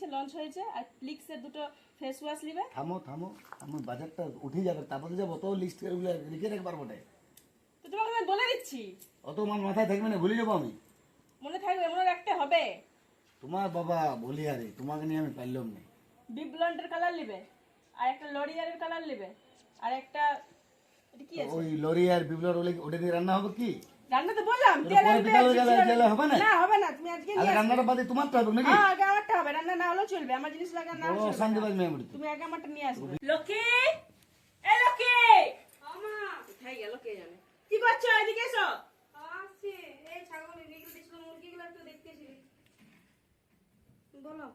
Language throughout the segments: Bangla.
বেরিয়েছে লঞ্চ হয়েছে আর প্লিক্সের দুটো ফেস ওয়াশ নিবে। থামো থামো আমার বাজারটা উঠে যাবে তারপরে যাব অত লিস্ট লিখে রাখবার বটে তো তোমাকে আমি বলে দিচ্ছি। অত আমার মাথায় থাকবে না ভুলে যাব আমি। মনে থাকবে মনে রাখতে হবে। তোমার বাবা বলি আরে তোমাকে নিয়ে আমি পারলাম না। বিগ ব্লন্ডের কালার নিবে আর একটা লরিয়ারের কালার নিবে আর একটা এটা কি আছে? ওই লরি আর বিপ্লব ওলে ওটা দিয়ে রান্না হবে কি? রান্না তো বললাম তেল জিনিস গেলে হবে না? না হবে না তুমি আজকে নিয়ে আসবে। রান্নাটা বাদে তোমার তো হবে নাকি? হ্যাঁ আগে আমারটা হবে রান্না না হলেও চলবে আমার জিনিস লাগা না। বাজ তুমি আগে আমারটা নিয়ে আসবে। লক্ষ্মী! এ লক্ষ্মী! আমা কোথায় গেল কে জানে? কি করছ এদিকে এসো। আসছে এই ছাগল রেখে দিয়েছিল মুরগিগুলো একটু দেখতেছি। বলো।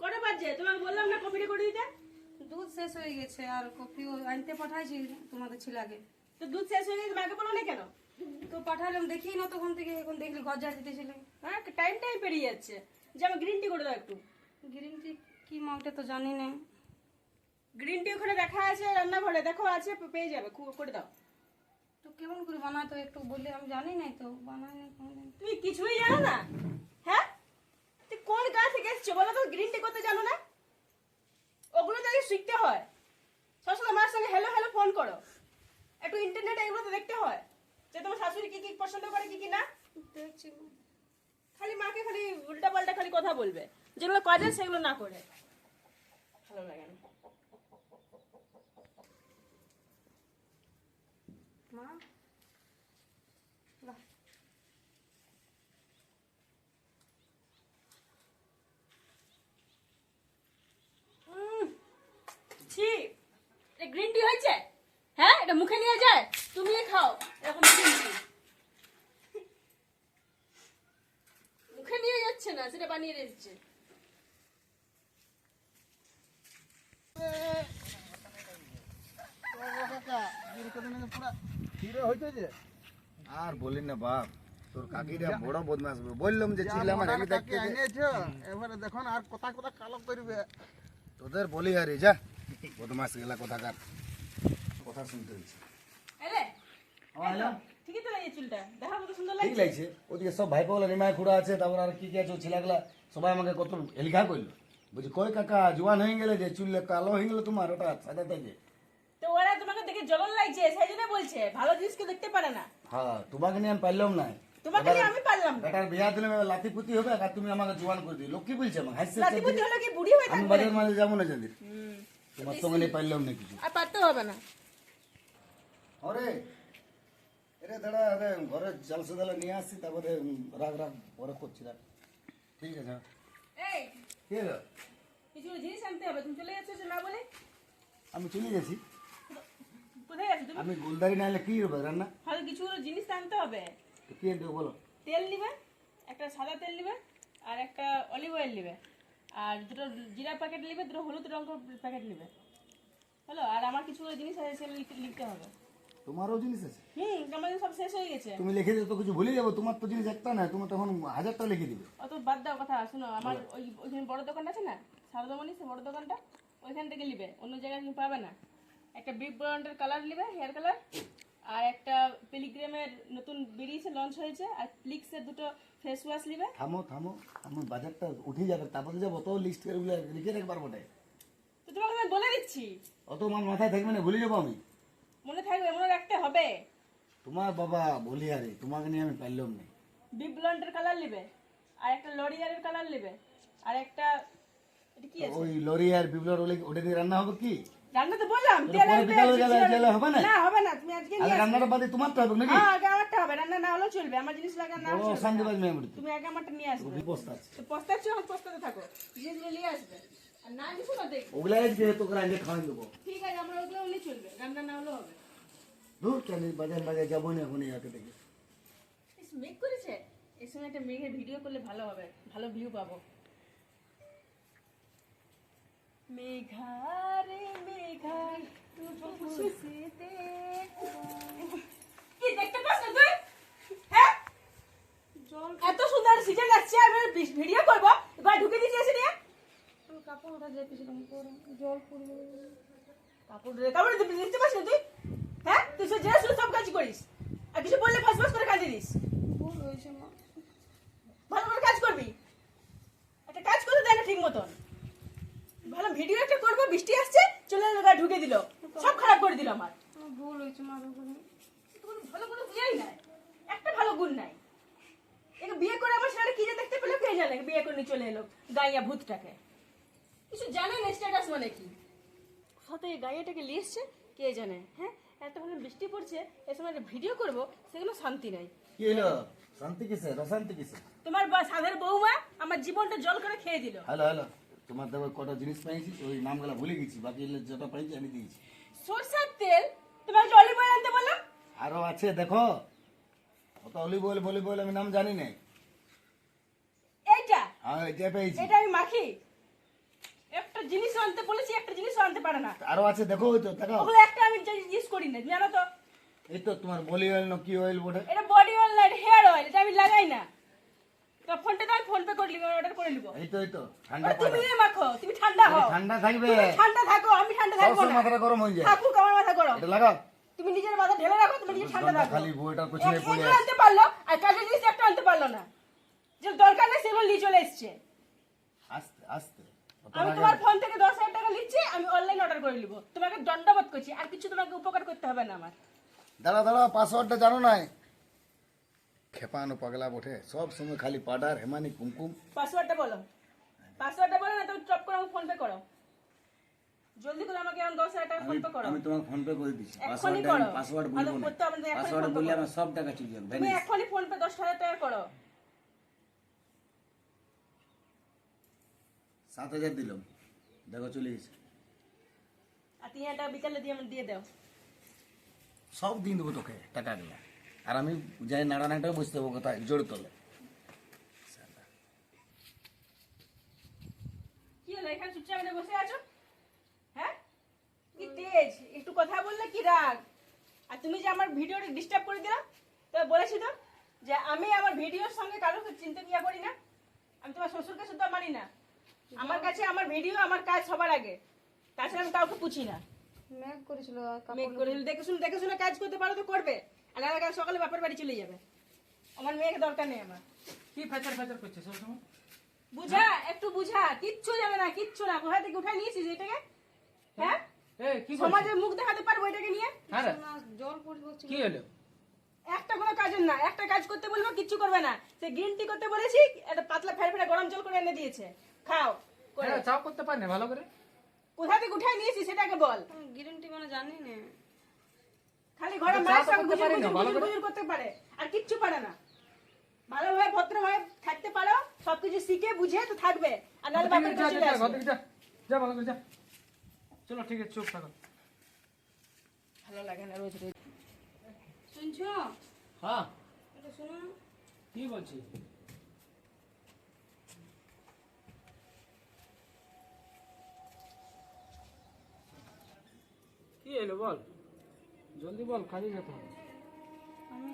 কটা বাজছে তোমাকে বললাম না কফিটা করে দিতে? দুধ শেষ হয়ে গেছে আর কফিও আনতে পাঠাইছি তোমাদের ছেলেকে তো দুধ শেষ হয়ে গেছে মাকে বলো না কেন? তো পাঠালাম দেখি না তখন থেকে এখন দেখলি ঘর যা দিতেছিলে হ্যাঁ টাইম টাইম পেরিয়ে যাচ্ছে। যে আমার গ্রিন টি করে দাও একটু। গ্রিন টি কি মাউটা তো জানি না। গ্রিন টি ওখানে দেখা আছে রান্নাঘরে দেখো আছে পেয়ে যাবে কু- করে দাও। তো কেমন করে বানাতো একটু বললে আমি জানি নাই তো বানাই নাই কোনোদিন। তুমি কিছুই জানো না? হ্যাঁ? তুই কোন গা থেকে এসছো? বলো তো গ্রিন টি করতে জানো না? ওগুলো তো আগে শিখতে হয়। সবসময় আমার সঙ্গে হ্যালো হ্যালো ফোন করো। একটু ইন্টারনেটে এগুলো তো দেখতে হয়। যে তোমার শাশুড়ি কি কি পছন্দ করে কি কি না? খালি মাকে খালি উল্টা পাল্টা খালি কথা বলবে। যেগুলো কাজে সেগুলো না করে। ভালো লাগে না। মা? গ্রিন টি হয়েছে? হ্যাঁ এটা মুখে নিয়ে যায়? তুমি খাও। এরকম মুখে নিয়ে যাচ্ছে না সেটা বানিয়ে রেখেছে আর বলি না বাপ তোর কাকিরা বড় বদমাস বললাম যে ছিল আমার আমি দেখতে এনেছো এবারে দেখুন আর কথা কথা কালো করবে। তোদের বলি আরে যা। বদমাস গেলা কথাকার। কথা শুনতে হয়েছে। ঠিক লাগছে। ওদিকে সব নিমায় খুঁড়া আছে তারপর আর কি কি আছে ছেলেগুলা সবাই আমাকে কত এলিখা করল। বলছি কই কাকা জোয়ান হয়ে গেলে যে চুল কালো হয়ে গেলে তোমার ওটা সাদা থেকে তো ওরা তোমাকে দেখে জ্বলন লাগছে সেই জন্য বলছে ভালো জিনিসকে দেখতে পারে না। হ্যাঁ তোমাকে নিয়ে আমি পারলাম না। তোমাকে নিয়ে আমি পারলাম না। বেটার বিয়া দিলে লাতি পুতি হবে আর তুমি আমাকে জোয়ান করে দিও লোক কি বলছে আমাকে হাসছে রাতিপুতি হলো কি বুড়ি হয়ে আমি বাজার মাঝে যাব না তোমার সঙ্গে নিয়ে পারলাম না কিছু। আর পারতেও হবে না। আরে এরে আরে ঘরে জল সদালে নিয়ে আসছি তারপরে রাগ রাগ পরে করছি রাগ। ঠিক আছে এই কি হলো? কিছু জিনিস আনতে হবে তুমি চলে যাচ্ছ না বলে? আমি চলে গেছি। কোথায় আছো তুমি? আমি গোলদারি না হলে কি হবে রান্না? হয়তো কিছু জিনিস আনতে হবে। কি আনতে বলো। তেল নিবে একটা সাদা তেল নিবে আর একটা অলিভ অয়েল নিবে। আর দুটো জিরা প্যাকেট নিবে দুটো হলুদ রঙের প্যাকেট নিবে। হলো? আর আমার কিছু জিনিস আছে সেগুলো লিখতে হবে। তোমারও জিনিস আছে? হুম আমাদের সব শেষ হয়ে গেছে। তুমি লিখে দিও তো কিছু ভুলে যাব তোমার তো জিনিস একটা না তুমি তখন হাজারটা লিখে দিবে। অত বাদ দাও কথা শোনো আমার ওই ওইখানে বড় দোকানটা আছে না সারদামণি সে বড় দোকানটা ওইখান থেকে নিবে অন্য জায়গায় তুমি পাবে না। একটা বিগ ব্রাউন্ডের কালার নিবে হেয়ার কালার আর একটা পেলিগ্রামের নতুন বেরিয়েছে লঞ্চ হয়েছে আর প্লিক্সের দুটো ফেস ওয়াশ নিবে। থামো থামো আমার বাজারটা উঠে যাবে তারপরে যাব অত লিস্ট করে লিখে রাখবার বটে। তো তোমাকে আমি বলে দিচ্ছি। অত আমার মাথায় থাকবে না ভুলে যাব আমি। মনে থাকবে মনে রাখতে হবে। তোমার বাবা বলি আরে তোমাকে নিয়ে আমি পারলাম না। বিগ ব্লন্ডের কালার নিবে আর একটা লরিয়ারের কালার নিবে আর একটা এটা কি আছে? ওই লরি আর বিপ্লব ওলে ওটা দিয়ে রান্না হবে কি? রান্না তো বললাম তেল পরে বিকালে গেলে হবে না? না হবে না তুমি আজকে নিয়ে রান্নাটা বাদে তোমার তো হবে নাকি? হ্যাঁ আগে আমারটা হবে রান্না না হলেও চলবে আমার জিনিস লাগা না বড় হলেও চলবে। অশান্তি বাজ মেয়ে তুমি আগে আমারটা নিয়ে আসবে। বিপস্ত আছে। তো পস্তাচ্ছ এখন পস্তাতে থাকো জিনিসগুলো নিয়ে আসবে। আর না কিছু না দেখ ওগুলা আজকে তোকে আগে খাওয়াই দেবো। ঠিক আছে আমরা ওগুলো চলবে রান্না না হলেও হবে। দূর কেন বাজার বাজার যাব না এখন দেখে। মেঘ করেছে? এর সঙ্গে একটা মেঘের ভিডিও করলে ভালো হবে ভালো ভিউ পাবো। মেঘারে মেঘা খুশিতে কি দেখতে পাচ্ছ তুই? হ্যাঁ? এত সুন্দর সিজন আমি ভিডিও করব এবার ঢুকে দিয়েছি ওটা যেতেছিলাম জল পড়ল কাপড় কাপড় দেখতে পাচ্ছ তুই? হ্যাঁ? তুই সে জেনে শুনে সব কাজ করিস। আর কিছু বললে ফাঁস ফাঁস করে কাঁদে দিস। ভুল হয়েছে মা। ভালো করে কাজ করবি। একটা কাজ করতে দেয় না ঠিক মতন। ভিডিও একটা করব বৃষ্টি আসছে চলে এলো গা ঢুকে দিল। সব খারাপ করে দিল আমার। আমার ভুল হয়েছে মা ভালো কোনো গুণই নাই। একটা ভালো গুণ নাই। একে বিয়ে করে আমার ছেলেটা কি যে দেখতে পেল কে জানে? বিয়ে করে নিয়ে চলে এলো গাইয়া ভূতটাকে। কিছু জানে না স্ট্যাটাস মানে কি? সাথে এই গাইয়াটাকে নিয়ে কে জানে হ্যাঁ? এত ভালো বৃষ্টি পড়ছে এ সময় একটা ভিডিও করব সেগুলো শান্তি নাই। কি হলো? শান্তি কিসে অশান্তি কিসে তোমার বা- সাধের বৌমা আমার জীবনটা জল করে খেয়ে দিল। Hello hello. তোমার দেবো কটা জিনিস পাইছি ওই নামগুলো ভুলে গেছি বাকি যেটা পাইছি আমি দিয়েছি। সরষার তেল তোমার অলিভ অয়েল আনতে বললাম? আরও আছে দেখো। অত অলিভ অয়েল বলিভ অয়েল আমি নাম জানি না এইটা? হ্যাঁ এটা পেয়েছি। এটা আমি মাখি? একটা জিনিস আনতে বলেছি একটা জিনিসও আনতে পারে না। আরও আছে দেখো তো দেখো ওগুলো একটা আমি ইউজ করি না জানো তো? এই তো তোমার বলি অয়েল না কি অয়েল বটে? এটা বডি অয়েল না হেয়ার অয়েল এটা আমি লাগাই না। তো ফোনটা দাও ফোন পে করে নিবো অর্ডার করে নিবো। এই তো এই তো ঠান্ডা তুমি মাখো তুমি ঠান্ডা হও। ঠান্ডা থাকবে। ঠান্ডা থাকো আমি ঠান্ডা থাকব না। মাথাটা গরম হয়ে যায়। থাকুক আমার মাথা গরম। এটা লাগাও। তুমি নিজের মাথা ঢেলে রাখো তুমি নিজে ঠান্ডা ঠান্ডা থাকো। খালি বইটার পেছনে পড়ে আছে আনতে পারল আর কাজের জিনিস একটা আনতে পারল না। যে দরকার নেই সেগুলো নিয়ে চলে এসছে। আস্তে আস্তে। আমি তোমার ফোন থেকে দশ হাজার টাকা নিচ্ছি আমি অনলাইন অর্ডার করে নিবো। তোমাকে দণ্ডবোধ করছি আর কিছু তোমাকে উপকার করতে হবে না আমার। দাঁড়া দাঁড়া পাসওয়ার্ডটা জানো নাই? খেপানো পাগলা বটে সব সময় খালি পাউডার হেমানি কুমকুম। পাসওয়ার্ডটা বলো। পাসওয়ার্ডটা বলো না তুমি চপ করে আমাকে ফোন পে করো। জলদি করে আমাকে এখন দশ হাজার টাকা ফোন পে করো। আমি তোমাকে ফোন পে করে দিচ্ছি। পাসওয়ার্ড করো। পাসওয়ার্ড বলব না। করতে হবে পাসওয়ার্ড বললে আমার সব টাকা চলে যাবে তুমি এখনই ফোন পে দশ হাজার টাকা করো। সাত হাজার দিলাম দেখো চলে গেছে। আর তিন হাজার টাকা বিকালে দিয়ে দিয়ে দাও। সব দিন দেবো তোকে টাকাগুলো। আর আমি যাই নাড়া নাড়া বুঝতে দেবো কোথায় জোর তোলে। কি হলো এখানে চুপচাপ বসে আছো? হ্যাঁ? কি তেজ? একটু কথা বললে কি রাগ? আর তুমি যে আমার ভিডিওটা ডিস্টার্ব করে দিলা তো বলেছি তো যে আমি আমার ভিডিওর সঙ্গে কারোর চিন্তা কিয়া করি না। আমি তোমার শ্বশুরকে শুদ্ধ মানি না। আমার কাছে আমার ভিডিও আমার কাজ সবার আগে। তাছাড়া আমি কাউকে পুছি না। মেঘ করেছিল আর কাপড়। মেয়ে করে দেখে শুনে দেখে শুনে কাজ করতে পারো তো করবে। আর না কাল সকালে বাপের বাড়ি চলে যাবে। আমার মেয়েকে দরকার নেই আমার। কি ফেচার ফেচার করছে সবসময় বুঝা একটু বুঝা। কিচ্ছু যাবে না কিচ্ছু না। কোথা থেকে উঠাই নিয়েছিস এটাকে? হ্যাঁ? এ কি বলছিস? সমাজের মুখ দেখাতে পারব এটাকে নিয়ে? হ্যাঁ না, জল কি হলো? একটা কোনো কাজের না। একটা কাজ করতে বলব কিচ্ছু করবে না। সে গ্রিন টি করতে বলেছি একটা পাতলা ফের ফেরে গরম জল করে এনে দিয়েছে। খাও হ্যাঁ চাও করতে পারি ভালো করে। কোথা থেকে উঠাই নিয়েছিস সেটাকে বল। গ্যারেন্টি মানে জানি না খালি ঘরে মায়ের সঙ্গে করতে গুজুর না, গুজুর ভালো গুজুর করে। করতে পারে। আর কিচ্ছু পারে না। ভালোভাবে ভদ্রভাবে থাকতে পারো সবকিছু শিখে বুঝে তো থাকবে। আর নাহলে বাপের কাছে চলে আসবে। যা ভালো করে যা। চলো ঠিক আছে চুপ থাকো। ভালো লাগে না রোজ রোজ। শুনছো? হ্যাঁ। এটা শোনো। কি বলছি বল। জলদি বল কাজে যেতে হবে। আমি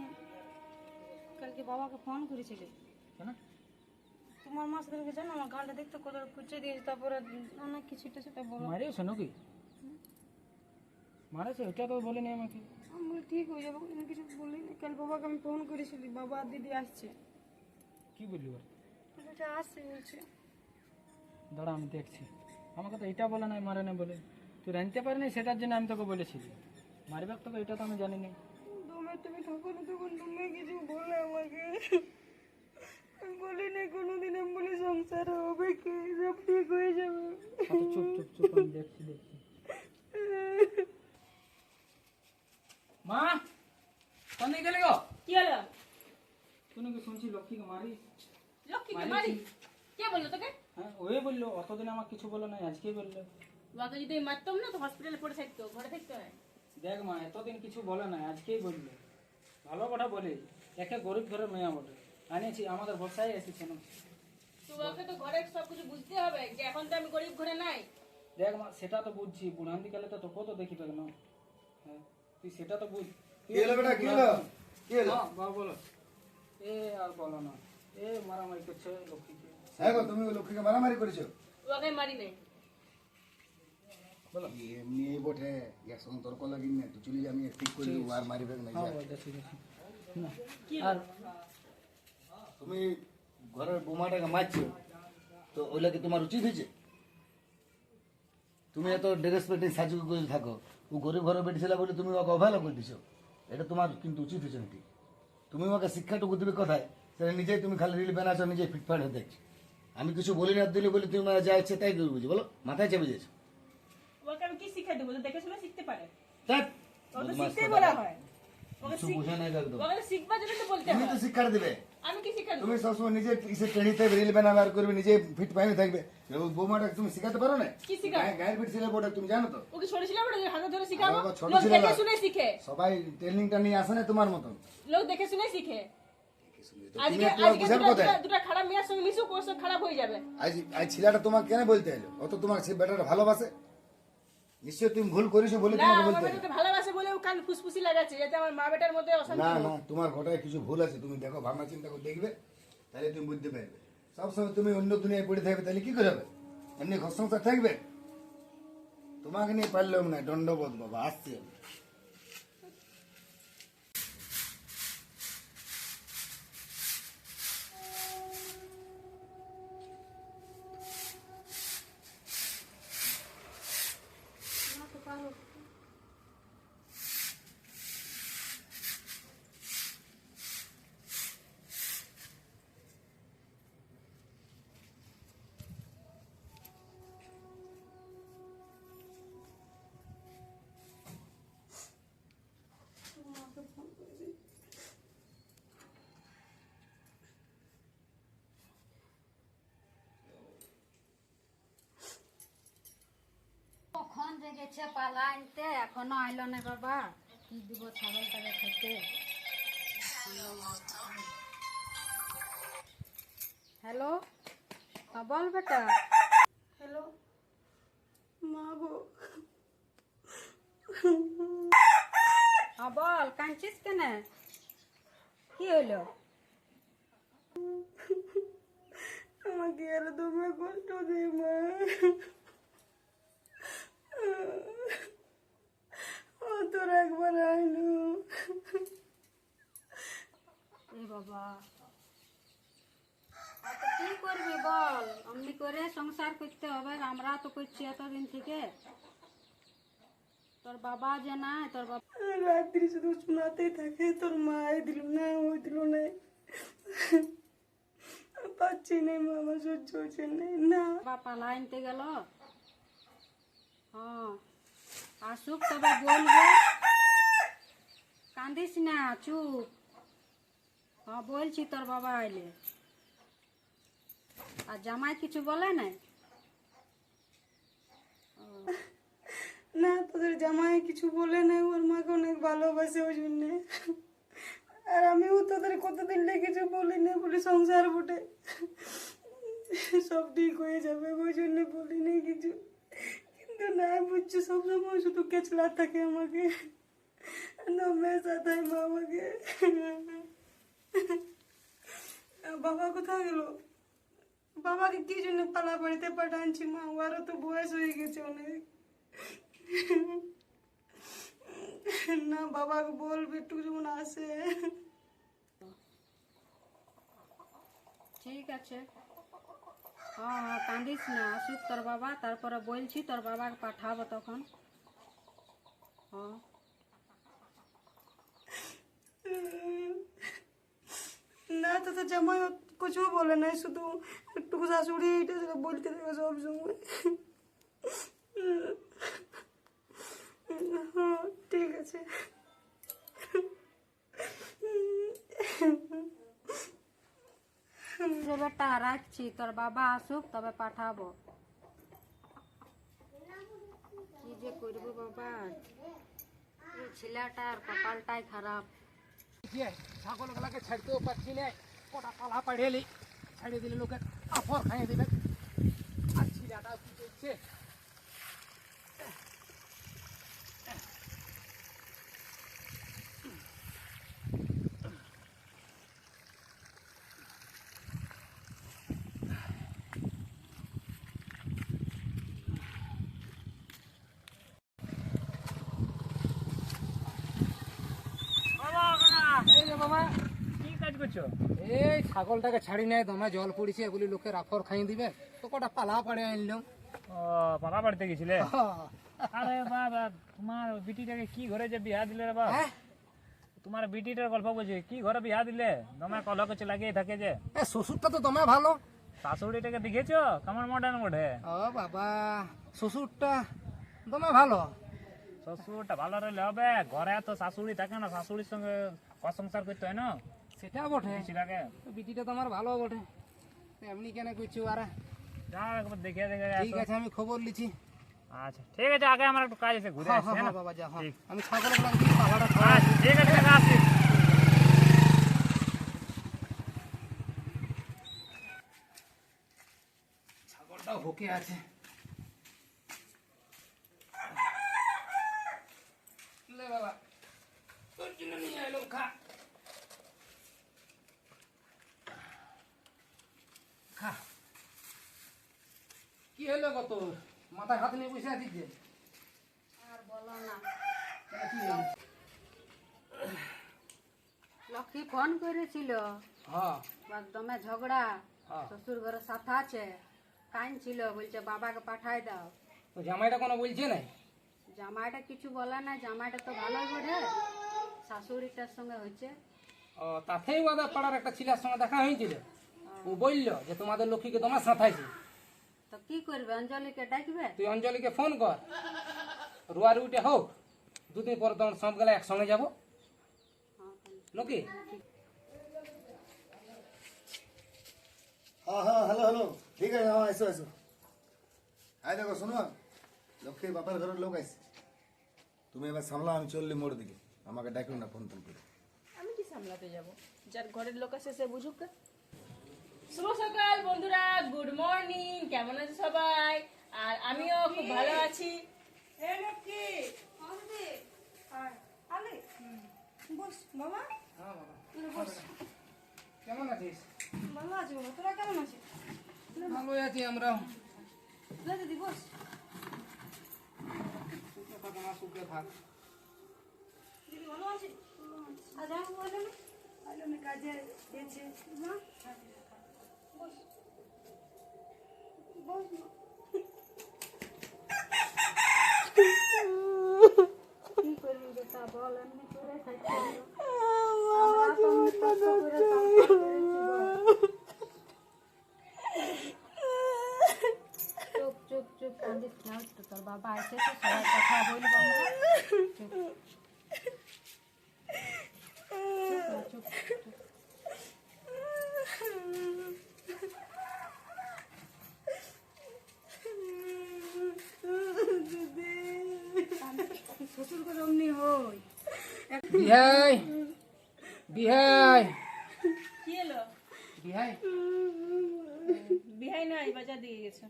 কালকে বাবাকে ফোন করেছিলি। কেন? তোমার মাস ধরে জানো আমার গানটা দেখতে কত কুচে দিয়েছে তারপরে অনেক কিছু সেটা বলো। মারিয়েছো নাকি? মারেছে ওইটা তো বলেনি আমাকে। আমি ঠিক হয়ে যাব আমি কিছু বলি না। কাল বাবাকে আমি ফোন করেছিলি বাবা আর দিদি আসছে। কি বললি বল? এটা আসছে বলছে। দাঁড়া আমি দেখছি। আমাকে তো এটা বলে নাই মারে না বলে। তুই রাঁধতে পারিনি সেটার জন্য আমি তোকে বলেছিলি। মারবে তোকে এটা তো আমি জানি না তুমি তুমি থাকো না তখন তুমি কিছু বলে আমাকে। আমি বলি না কোনোদিন আমি বলি সংসার হবে কি? সব ঠিক হয়ে যাবে। আচ্ছা, চুপ চুপ চুপ আমি দেখছি দেখছি। মা কোন গেলে গো। কি হলো? তুই নাকি শুনছি লক্ষ্মীকে মারিস লক্ষ্মীকে মারি কে? বলল তোকে? হ্যাঁ ওই বলল অতদিন আমার কিছু বলো নাই আজকেই বলল। ওকে যদি মারতাম না তো হসপিটালে পড়ে থাকতো ঘরে থাকতো না দেখ মা এতদিন কিছু বলে নাই আজকেই বলল। ভালো কথা বলে একে গরিব ঘরের মেয়ে বটে আনিয়েছি আমাদের ভরসায় এসেছে না। তো ওকে তো ঘরে সবকিছু বুঝতে হবে যে এখন তো আমি গরিব ঘরে নাই। দেখ মা সেটা তো বুঝছি বুড়ান্তি কালে তো তোকেও তো দেখি পেল না হ্যাঁ তুই সেটা তো বুঝ। কি হলো বেটা কি হলো? কি হলো? বাবা বলো। এ আর বলো না এ মারামারি করছে লক্ষ্মীকে। হ্যাঁ গো তুমি লক্ষ্মীকে মারামারি করেছ? ওকে মারি নাই। এমনি বটে না তুই চলে আমি ঠিক করে দেবো আর মারিবে না হ্যাঁ আর তুমি ঘরের বোমাটাকে মারছো তো কি তোমার উচিত হয়েছে? তুমি এত ড্রেস পেটে সাজু করে থাকো ও গরিব ঘরে বেটি ছিল বলে তুমি ওকে অবহেলা করে দিছো এটা তোমার কিন্তু উচিত হয়েছে না ঠিক তুমি ওকে শিক্ষাটুকু দিবে কথায়? সেটা নিজেই তুমি খালি রিল বানাচ্ছ নিজেই ফিটফাট হয়ে দেখছ। আমি কিছু বলি না দিলে বলে তুমি যা ইচ্ছে তাই করে বুঝি বলো? মাথায় চেপে দিয়েছ। ওকে আমি কি শিক্ষা দেবো? দেখে শুনে শিখতে পারে। ধ্যাৎ, ও তো বদমাশ শিখতেই বলা হয়। ওকে কিছু শিখ- বোঝে না একদম। ওকে তো শিখবার জন্য তো বলতে তুমি তো শিক্ষা দিবে। আমি কি শিক্ষা দেবো? তুমি সবসময় নিজে কিসে ট্রেনিতে রিল বানাবে করবে নিজে ফিট পাইনে থাকবে। বৌমাটা তুমি শিখাতে পারো না? কি শিখাবো? গায়ে- গায়ের ফিট ছিল বোর্ডে তুমি জানো তো? ওকে ছোট ছিল বলে হাতে ধরে শিখাবো? লোক দেখে শুনে শিখে। সবাই ট্রেনিংটা নিয়ে আসে না তোমার মতন। লোক দেখে শুনে শিখে। আজকে আজকে দুটো- খারাপ মেয়ের সঙ্গে মিশুক ওর সঙ্গে খারাপ হয়ে যাবে। আজ আজ ছেলেটা তোমাকে কেন বলতে এলো? অত তোমার সে বেটাটা ভালোবাসে। নিশ্চয় তুমি ভুল করেছ বলে না তোমাকে বলতে এলো। ভালোবাসে বলে ও কান ফুসফুসি লাগাচ্ছে যাতে আমার মা বেটার মধ্যে অশান্তি না না তোমার ঘটায় কিছু ভুল আছে তুমি দেখো ভাবনা চিন্তা করে দেখবে তাহলে তুমি বুঝতে পারবে সবসময় তুমি অন্য দুনিয়ায় পড়ে থাকবে তাহলে কি করে হবে এমনি ঘর সংসার থাকবে তোমাকে নিয়ে পারলাম না দণ্ডবোধ বাবা আসছি আমি। কখন যে গেছে পালা আনতে? এখনও আইলো না বাবা। কি দিব ছাগলটাকে খেতে? হ্যালো? হ্যাঁ বল বেটা। হ্যালো? মা গো। হ্যাঁ বল কাঁদছিস কেন? কি হইল? আমাকে আর তুমি কষ্ট দিই মা ও তোর একবার আইনু এ বাবা আর তো কি করবি বল অমনি করে সংসার করতে হবে। আমরা তো করছি এতদিন থেকে। তোর বাবা যে নাই তোর বাবা রাত্রি শুধু শোনাতেই থাকে। তোর মা এই দিল না ওই দিল না। পাচ্ছি না মা আমার সহ্য হচ্ছে না। না। বাবা পালা আনতে গেল। হ্যাঁ আসুক তবে বলব কান্দিস না চুপ। হ্যাঁ বলছি তোর বাবা আইলে। আর জামাই কিছু বলে না না, তোদের জামাই কিছু বলে নাই, ওর মাকে অনেক ভালোবাসে ওই জন্যে। আর আমিও তোদের কতদিন কিছু বলি না বলি সংসার বটে। সব ঠিক হয়ে যাবে, ওই জন্য বলি না কিছু। কিন্তু না বুঝছি সবসময় শুধু কেচলা থাকে আমাকে। আমাকে। বাবা কোথায় গেল? বাবাকে কি জন্য পালা বাড়িতে পাঠাচ্ছি মা ওরও তো বয়স হয়ে গেছে অনেক। না বাবাকে বলবে একটু যখন আসে। ঠিক আছে। হ্যাঁ হ্যাঁ কান্দিস না আসুক তোর বাবা তারপরে বলছি তোর বাবাকে পাঠাবো তখন। হ্যাঁ। না তো তো জামাই কিছু বলে নাই শুধু একটু শাশুড়ি এটা সেটা বলতে থাকে সব সময়। হ্যাঁ ঠিক আছে। বেটা রাখছি তোর বাবা আসুক তবে পাঠাবো। কি যে করব বাবা? এই ছেলেটার কপালটাই খারাপ। ছাগলগুলাকে ছাড়তেও পারছি না। কটা পালা পাড়িয়ে ছেড়ে দিলে লোকে আফর খাইয়ে দেবে। আর ছিলাটা কি করছে এই যে বাবা এই ছাগলটাকে ছাড়ি নেয় দমে জল পড়েছে বলি আফর খাইয়ে দিবে। তো কটা পালা পাড়ে আনলাম ও বাবা বাড়িতে গেছিলে? আরে বাবা তোমার বিটিটাকে কি ঘরে যে বিয়া দিলে রে বাবা তোমার বিটিটার গল্প বলছি কি ঘরে বিয়া দিলে? কলহ কিছু লাগিয়ে থাকে যে। শ্বশুরটা তো দমে ভালো। শাশুড়িটাকে দেখেছ? কেমন মডার্ন মোটে ও বাবা শ্বশুরটা দমে ভালো। শ্বশুরটা ভালো রইলে হবে। ঘরে তো শাশুড়ি থাকে না শাশুড়ির সঙ্গে সংসার করতে হয় না? সেটা বটে। পিছিলাকে বিটিটা তো আমার ভালো বটে। এমনি কেন করছ আরে? যাও একবার দেখে দেখে। ঠিক আসো। আছে আমি খবর লিছি। আচ্ছা ঠিক আছে আগে আমার একটু কাজ আছে ঘুরে আসি হ্যাঁ হ্যাঁ হ্যাঁ, বাবা যা হ্যাঁ। আমি ছাগল পাহাড়া আচ্ছা, ঠিক আছে কাকা, আসছি। ছাগলটাও আছে লে বাবা তোর জন্য নিয়ে এলাম খা খা কি হলো গো তোর মাথায় হাত নিয়ে বসে আছিস যে? আর বলো না। কেন কি হলো? লক্ষ্মী ফোন করেছিল। হ্যাঁ। একদমে ঝগড়া। হ্যাঁ। শ্বশুর ঘরের সাথে আছে। কাইন ছিল বলছে বাবাকে পাঠাই দাও। তো জামাইটা কোনো বলছে না জামাইটা কিছু বলে না জামাইটা তো ভালোই বোঝে শাশুড়িটার সঙ্গে হয়েছে। ও তাতেই ওদের পাড়ার একটা ছেলের সঙ্গে দেখা হয়েছিল। ও বলল যে তোমাদের লক্ষ্মীকে তোমার সাঁথাইছে তো কি করবে? অঞ্জলিকে ডাকবে? তুই অঞ্জলিকে ফোন কর। রুয়ার উঠে হোক দুদিন পরে তোমার সব গেলে একসঙ্গে যাব। নাকি হ্যাঁ হ্যাঁ হ্যালো হ্যালো। ঠিক আছে হ্যাঁ এসো এসো। আয় দেখো শোনো। লক্ষ্মীর বাবার ঘরের লোক আছে তুমি এবার সামলাও আমি চললি মোড় দিকে। আমাকে ডাকলো না ফোন ফোন করে। আমি কি সামলাতে যাব? যার ঘরের লোক আছে সে বুঝুক। শুভ সকাল বন্ধুরা গুড মর্নিং কেমন আছে সবাই? আর আমিও খুব ভালো আছি। হ্যাঁ বাবা। কেমন আছিস? ভালো আছি বাবা। তোরা কেমন আছিস? ভালোই আছি আমরা। দিদি বস। থাক দিদি ভালো আজ আমি কাজে গেছে। তো তোর বাবা এসেছে সবাই কথা বলব আমরা চুপ চুপ শ্বশুর করে অমনি হই। বিহাই বিহাই। কি এলো বিহাই। বিহাই নয় বাজার দিয়ে গেছে।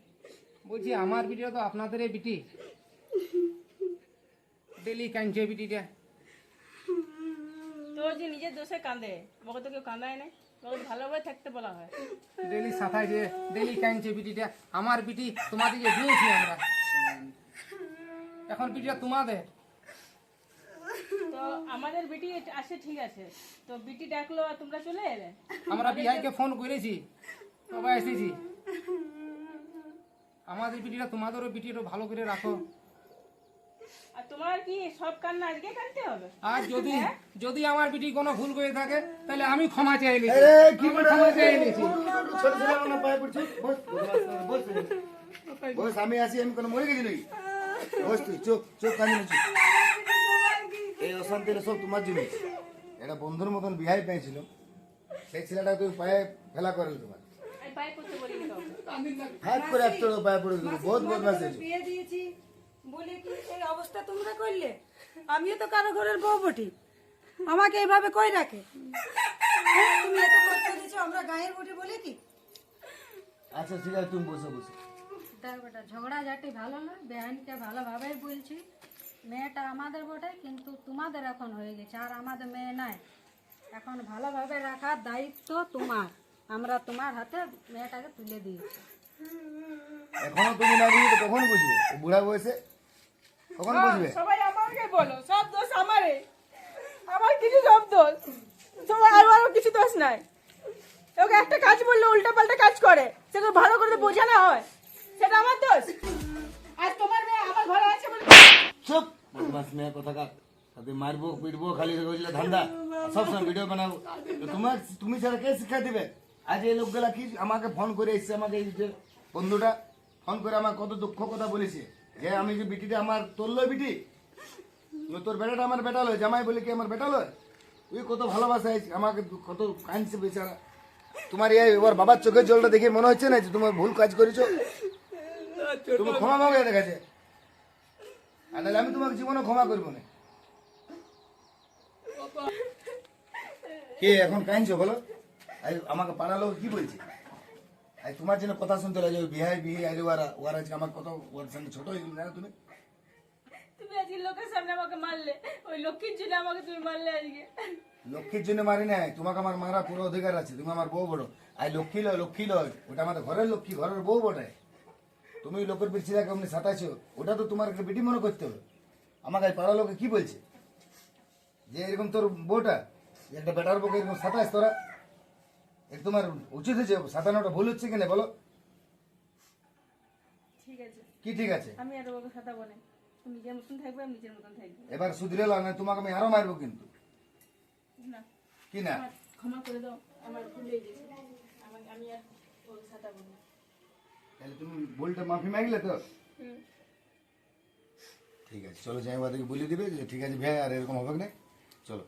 বলছি আমার ভিডিও তো আপনাদের এই বিটি। ডেলি কাঁদছে বিটিটা। তোর যে নিজের দোষে কাঁদে ওকে তো কেউ কাঁদায় না ভালোভাবে থাকতে বলা হয়। ডেলি সাঁথাইছে ডেলি কাঁদছে বিটিটা। আমার বিটি তোমাদেরকে দিয়েছি আমরা। এখন বিটিটা তোমাদের। তো আমাদের বিটি আসে ঠিক আছে। তো বিটি ডাকলো আর তোমরা চলে এলে? আমরা বিহাইকে ফোন করেছি। সবাই এসেছি আমাদের বিটিটা তোমাদেরও বিটিটা ভালো করে রাখো। আর তোমার কি সব কান্না আজকে কাঁদতে হবে? আর যদি যদি আমার বিটি কোনো ভুল করে থাকে তাহলে আমি ক্ষমা চাই আরে কি আমি ক্ষমা চাই নিয়েছি ছোট ছেলে আমার পায়ে পড়ছি। বস বস বস। আমি আছি আমি কোনো মরে গেছি নাকি? বস তুই চোখ চোখ কানি চুপ এই অশান্তিটা সব তোমার জিনিস। এটা বন্ধুর মতন বিহাই পেয়েছিল। সেই ছেলেটা তুই পায়ে ফেলা করল তোমার আমি পায়ে করতে বলিনি কাউকে। হাত করে একটা পায়ে পড়ে দিল। বহুত বদমাস বিয়ে দিয়েছি। বলে কি এই অবস্থা তোমরা করলে? আমিও তো কারও ঘরের বউ বটি। আমাকে এইভাবে কই রাখে? তুমি এত কষ্ট দিয়েছ আমরা গায়ের বটি বলে কি? আচ্ছা ঠিক আছে তুমি বসে বসে। ঝগড়া ঝাটি ভালো না বেহানকে ভালোভাবেই বলছি। মেয়েটা আমাদের বটে কিন্তু তোমাদের এখন হয়ে গেছে আর আমাদের মেয়ে নাই। এখন ভালোভাবে রাখার দায়িত্ব তোমার। আমরা তোমার হাতে মেয়েটাকে তুলে দিয়েছি। এখনও তুমি না বুঝবে তো কখন বুঝবে। ও বুড়া বয়সে কখন বুঝবে। সবাই আমাকে বলো সব দোষ আমারে আমার কিছু সব দোষ। সবাই আমারও কিছু দোষ নাই। ওকে একটা কাজ বললে উল্টা পাল্টা কাজ করে। সেটা ভালো করে বোঝানো হয়। সেটা আমার দোষ। বদমাস মেয়ে কোথাকার সাথে মারবো পিটবো খালি হয়েছিল ধান্দা। সবসময় ভিডিও বানাবো। তোমার তুমি ছাড়া কে শিক্ষা দিবে? আজ এই লোকগুলা কি আমাকে ফোন করে এসছে আমাকে এই যে বন্ধুটা ফোন করে আমার কত দুঃখ কথা বলেছে। যে আমি যে বিটিটা আমার তোরলো বিটি তোর বেটাটা আমার বেটা লয় জামাই বলে কি আমার বেটা লয় তুই কত ভালোবাসা আমাকে কত কাঁদছে বেচারা। তোমার এই ওর বাবার চোখের জলটা দেখে মনে হচ্ছে না যে তোমার ভুল কাজ করেছ? তুমি ক্ষমা মাগে দেখাচ্ছে আর নাহলে আমি তোমাকে জীবনে ক্ষমা করব না। কে এখন কাঁদছো বলো? আমাকে পাড়া লোক কি বলছে? আই তোমার জন্য কথা শুনতে লাগে বিহাই বিয়ে আইলে ওরা ওরা আজকে আমার কত ওর সঙ্গে ছোট হয়ে গেল তুমি? তুমি আজকে লোকের সামনে আমাকে মারলে ওই লক্ষ্মীর জন্য আমাকে তুমি মারলে আজকে। লক্ষ্মীর জন্য মারি নাই তোমাকে আমার মারা পুরো অধিকার আছে তুমি আমার বউ বড়। আই লক্ষ্মী লয় লক্ষ্মী লয় ওটা আমাদের ঘরের লক্ষ্মী ঘরের বউ বটে। তুমি লোকের পিছিয়ে দেখে অমনি সাতাইছো ওটা তো তোমার একটা বেটি মনে করতে হবে। আমাকে পাড়া লোকে কি বলছে? যে এরকম তোর বউটা একটা বেটার বউকে এরকম সাতাইশ তোরা? এটা তোমার উচিত হয়েছে সাতানোটা ভুল হচ্ছে কিনা বলো? ঠিক আছে। কি ঠিক আছে? আমি আর ওকে সাঁতাবো না। নিজের মতন থাকবে আমি নিজের মতন থাকব। এবার শুধরে না তোমাকে আমি আরও মারবো কিন্তু। না। কি না? ক্ষমা করে দাও আমার ভুল হয়ে গেছে। আমি আর ওকে সাঁতাবো না। তাহলে তুমি বলটা মাফি মাগলে তো হুম ঠিক আছে চলো যাই ওদেরকে বলে দিবে যে ঠিক আছে ভাই আর এরকম হবে না চলো